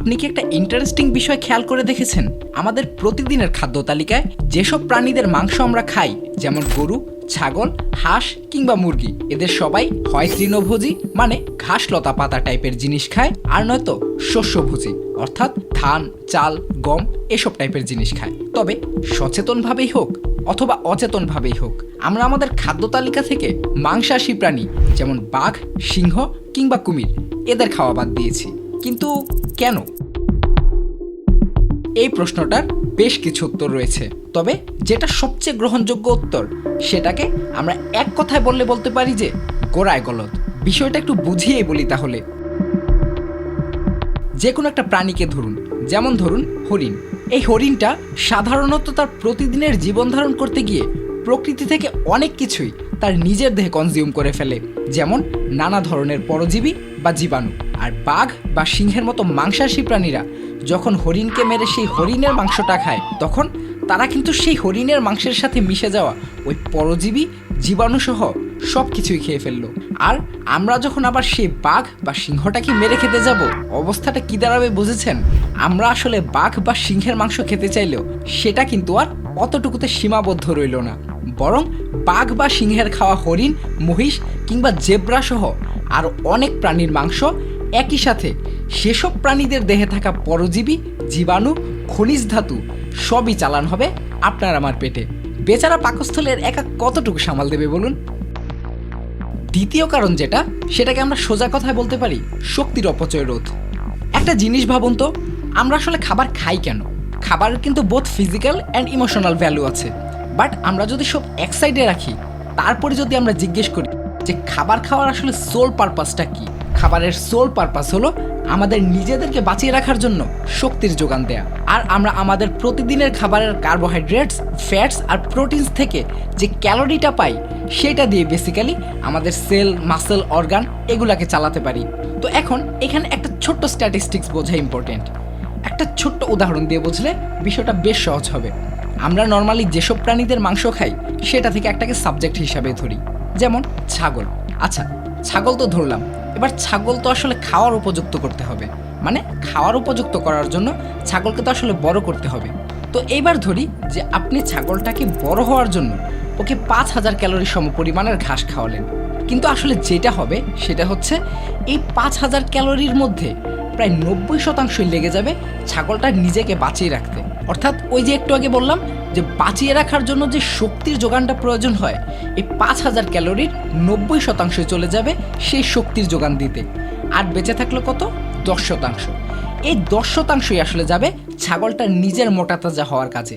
আপনি কি একটা ইন্টারেস্টিং বিষয় খেয়াল করে দেখেছেন? আমাদের প্রতিদিনের খাদ্য তালিকায় যেসব প্রাণীদের মাংস আমরা খাই, যেমন গরু, ছাগল, হাঁস কিংবা মুরগি, এদের সবাই হয় তৃণভোজী মানে ঘাস লতা পাতা টাইপের জিনিস খায়, আর নয়তো শস্যভোজী অর্থাৎ ধান, চাল, গম, এসব টাইপের জিনিস খায়। তবে সচেতনভাবেই হোক অথবা অচেতনভাবেই হোক, আমরা আমাদের খাদ্য তালিকা থেকে মাংসাশী প্রাণী, যেমন বাঘ, সিংহ কিংবা কুমির, এদের খাওয়া বাদ দিয়েছি। কিন্তু কেন? এই প্রশ্নটার বেশ কিছু উত্তর রয়েছে, তবে যেটা সবচেয়ে গ্রহণযোগ্য উত্তর, সেটাকে আমরা এক কথায় বললে বলতে পারি যে গোড়ায় গলত বিষয়টা একটু বুঝিয়েই বলি তাহলে। যে কোনো একটা প্রাণীকে ধরুন, যেমন ধরুন হরিণ। এই হরিণটা সাধারণত তার প্রতিদিনের জীবন ধারণ করতে গিয়ে প্রকৃতি থেকে অনেক কিছুই তার নিজের দেহে কনজিউম করে ফেলে, যেমন নানা ধরনের পরজীবী বা জীবাণু। আর বাঘ বা সিংহের মতো মাংসাশী প্রাণীরা যখন হরিণকে মেরে সেই হরিণের মাংসটা খায়, তখন তারা কিন্তু সেই হরিণের মাংসের সাথে মিশে যাওয়া ওই পরজীবী, জীবাণুসহ সব কিছুই খেয়ে ফেলল। আর আমরা যখন আবার সেই বাঘ বা সিংহটাকে মেরে খেতে যাব, অবস্থাটা কি দাঁড়াবে বুঝেছেন? আমরা আসলে বাঘ বা সিংহের মাংস খেতে চাইলেও সেটা কিন্তু আর অতটুকুতে সীমাবদ্ধ রইল না। বরং বাঘ বা সিংহের খাওয়া হরিণ, মহিষ কিংবা জেব্রা সহ আর অনেক প্রাণীর মাংস একই সাথে সেসব প্রাণীদের দেহে থাকা পরজীবী, জীবাণু, খনিজ ধাতু সবই চালান হবে আপনার আমার পেটে। বেচারা পাকস্থলের একা কতটুকু সামাল দেবে বলুন? দ্বিতীয় কারণ যেটা, সেটাকে আমরা সোজা কথায় বলতে পারি শক্তির অপচয় রোধ। একটা জিনিস ভাবুন তো, আমরা আসলে খাবার খাই কেন? খাবারের কিন্তু বোধ ফিজিক্যাল অ্যান্ড ইমোশনাল ভ্যালু আছে। বাট আমরা যদি সব এক সাইডে রাখি, তারপরে যদি আমরা জিজ্ঞেস করি যে খাবার খাওয়ার আসলে সোল পারপাসটা কি? খাবারের সোল পারপাস হলো আমাদের নিজেদেরকে বাঁচিয়ে রাখার জন্য শক্তির যোগান দেয়া। আর আমরা আমাদের প্রতিদিনের খাবারের কার্বোহাইড্রেটস ফ্যাটস আর প্রোটিনস থেকে যে ক্যালোরিটা পাই, সেটা দিয়ে বেসিক্যালি আমাদের সেল মাসেল অর্গান এগুলাকে চালাতে পারি। তো এখন এখানে একটা ছোট্ট স্ট্যাটিস্টিক্স বোঝা ইম্পর্টেন্ট একটা ছোট্ট উদাহরণ দিয়ে বুঝলে বিষয়টা বেশ সহজ হবে। আমরা নর্মালি যেসব প্রাণীদের মাংস খাই, সেটা থেকে একটাকে সাবজেক্ট হিসাবে ধরি। যেমন ছাগল। আচ্ছা ছাগল তো ধরলাম। এবার ছাগল তো আসলে খাওয়ার উপযুক্ত করতে হবে। মানে খাওয়ার উপযুক্ত করার জন্য ছাগলকে তো আসলে বড় করতে হবে। তো এইবার ধরি যে আপনি ছাগলটাকে বড় হওয়ার জন্য ওকে পাঁচ হাজার ক্যালোরি সম পরিমাণের ঘাস খাওয়ালেন। কিন্তু আসলে যেটা হবে সেটা হচ্ছে এই পাঁচ হাজার ক্যালোরির মধ্যে প্রায় নব্বই শতাংশই লেগে যাবে ছাগলটা নিজেকে বাঁচিয়ে রাখতে। অর্থাৎ ওই যে একটু আগে বললাম যে বাঁচিয়ে রাখার জন্য যে শক্তির যোগানটা প্রয়োজন হয়, এই পাঁচ হাজার ক্যালোরির নব্বই শতাংশ চলে যাবে সেই শক্তির যোগান দিতে। আর বেঁচে থাকল কত? দশ শতাংশ। এই দশ শতাংশই আসলে যাবে ছাগলটার নিজের মোটা তাজা হওয়ার কাজে।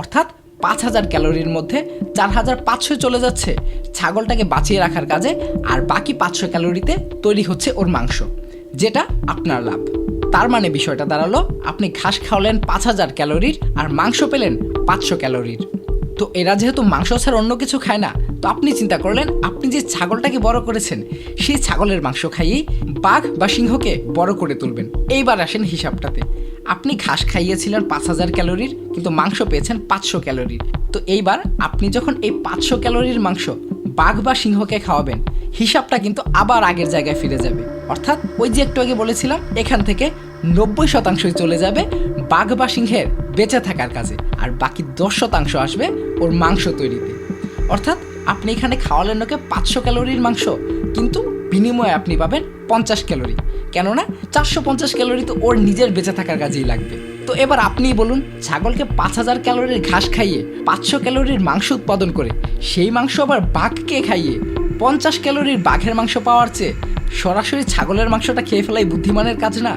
অর্থাৎ পাঁচ হাজার ক্যালোরির মধ্যে চার হাজার পাঁচশো চলে যাচ্ছে ছাগলটাকে বাঁচিয়ে রাখার কাজে, আর বাকি পাঁচশো ক্যালোরিতে তৈরি হচ্ছে ওর মাংস, যেটা আপনার লাভ। তার মানে বিষয়টা দাঁড়াল, আপনি ঘাস খাওয়ালেন পাঁচ হাজার ক্যালোরির আর মাংস পেলেন পাঁচশো ক্যালোরির। তো এরা যেহেতু মাংস ছাড়া অন্য কিছু খায় না, তো আপনি চিন্তা করলেন, আপনি যে ছাগলটাকে বড় করেছেন, সেই ছাগলের মাংস খাইয়েই বাঘ বা সিংহকে বড় করে তুলবেন। এইবার আসেন হিসাবটাতে। আপনি ঘাস খাইয়েছিলেন পাঁচ হাজার ক্যালোরির, কিন্তু মাংস পেয়েছেন পাঁচশো ক্যালোরির। তো এইবার আপনি যখন এই পাঁচশো ক্যালোরির মাংস বাঘ বা সিংহকে খাওয়াবেন, হিসাবটা কিন্তু আবার আগের জায়গায় ফিরে যাবে। অর্থাৎ ওই যে একটু আগে বলেছিলাম, এখান থেকে নব্বই শতাংশই চলে যাবে বাঘ বা সিংহের বেঁচে থাকার কাজে, আর বাকি দশ শতাংশ আসবে ওর মাংস তৈরিতে। অর্থাৎ আপনি এখানে খাওয়ালেন ওকে পাঁচশো ক্যালোরির মাংস, কিন্তু বিনিময়ে আপনি পাবেন পঞ্চাশ ক্যালোরি। কেননা চারশো পঞ্চাশ ক্যালোরি তো ওর নিজের বেঁচে থাকার কাজেই লাগবে। তো এবার আপনি বলুন, ছাগলকে পাঁচ হাজার ক্যালোরির ঘাস খাইয়ে, পাঁচশো ক্যালোরির মাংস উৎপাদন করে, সেই মাংস আবার বাঘকে খাইয়ে, পঞ্চাশ ক্যালোরির বাঘের মাংস পাওয়ার চেয়ে সরাসরি ছাগলের মাংসটা খেয়ে ফেলাই বুদ্ধিমানের কাজ না?